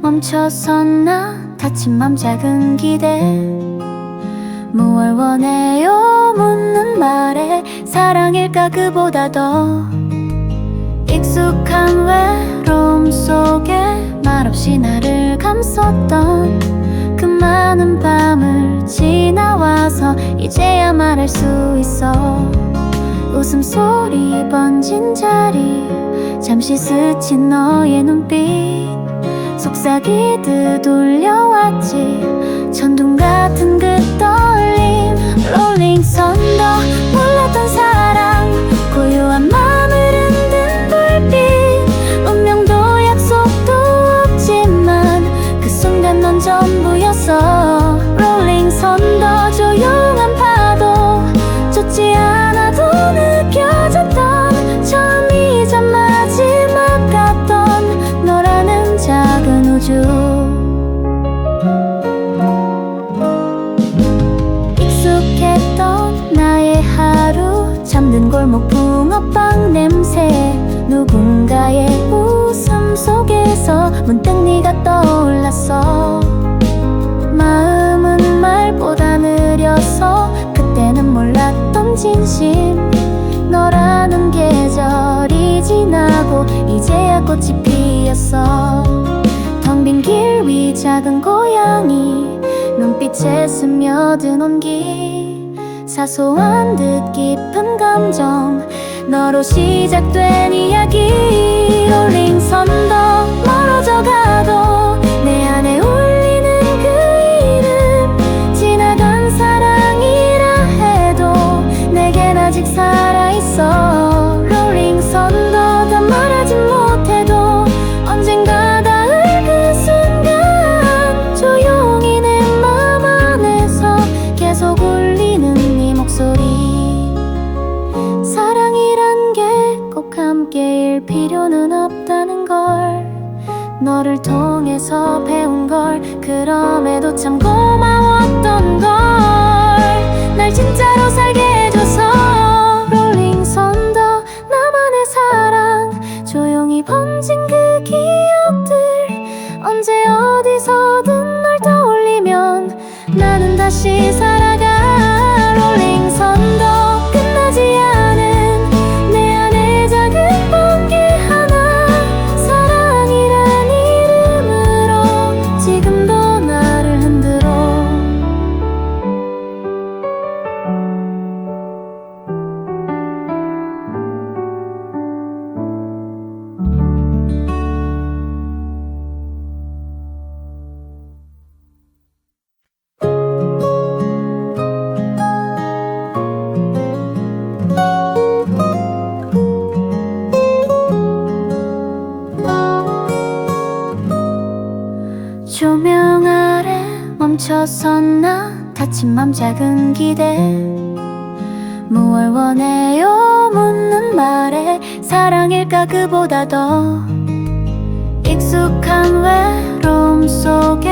멈춰섰나? 다친 맘 작은 기대. 무얼 원해요? 묻는 말에 사랑일까? 그보다 더 익숙한 외로움 속에 말없이 나를 감쌌던 그 많은 밤을 지나와서 이제야 말할 수 있어. 웃음소리 번진 자리 잠시 스친 너의 눈빛. 속삭이듯 울려왔지. 천둥 같은 그 떨림. 롤링 선더 몰랐던 사랑. 고요한 맘을 흔든 불빛. 운명도 약속도 없지만 그 순간 넌 전부였어. 롤링 선더 우주 익숙했던 나의 하루 잠든 골목 붕어빵 냄새. 누군가의 웃음 속에서 문득 네가 떠올랐어. 마음은 말보다 느려서 그때는 몰랐던 진심. 너라는 계절이 지나고 이제야 꽃이 피었어. 텅 빈 길 위 작은 고양이 눈빛에 스며든 온기. 사소한 듯 깊은 감정 너로 시작된 이야기. 롤링 선더 너를 통해서 배운 걸. 그럼에도 참 고마웠던 걸. 날 진짜로 살게 해줘서. 롤링 선더 나만의 사랑. 조용히 번진 그 기억들. 언제 어디서든 널 떠올리면 나는 다시 살아 조명 아래 멈춰섰나? 다친 맘 작은 기대. 무얼 원해요? 묻는 말에 사랑일까? 그보다 더 익숙한 외로움 속에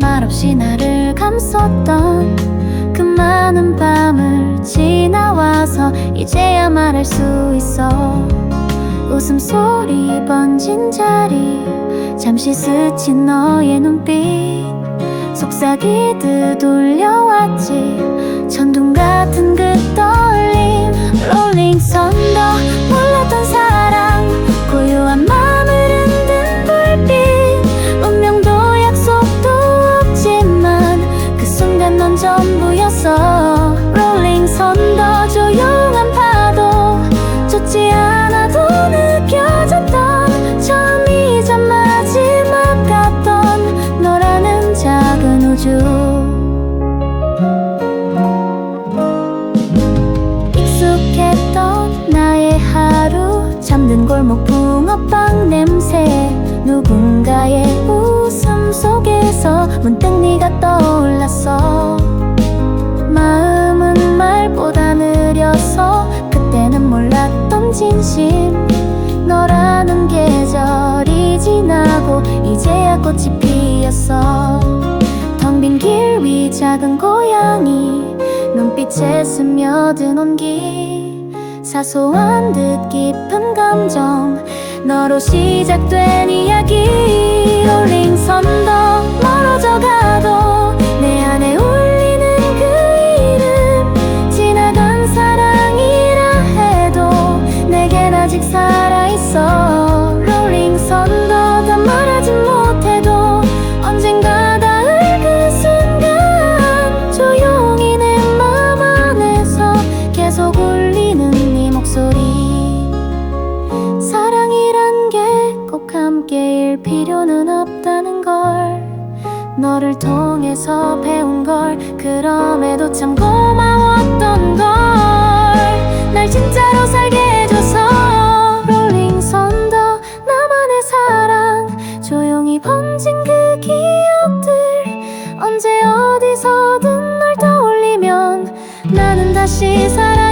말없이 나를 감쌌던 그 많은 밤을 지나와서 이제야 말할 수 있어 웃음소리 번진 자리 잠시 스친 너의 눈빛. 속삭이듯 울려왔지. 천둥 같은 그 떨림 롤링 선더 네가 떠올랐어. 마음은 말보다 느려서 그때는 몰랐던 진심. 너라는 계절이 지나고 이제야 꽃이 피었어. 텅 빈 길 위 작은 고양이 눈빛에 스며든 온기. 사소한 듯 깊은 감정 너로 시작된 이야기. 롤링 선더 너를 통해서 배운 걸. 그럼에도 참 고마웠던 걸. 날 진짜로 살게 해줘서. 롤링 선더 나만의 사랑. 조용히 번진 그 기억들. 언제 어디서든 널 떠올리면 나는 다시 살아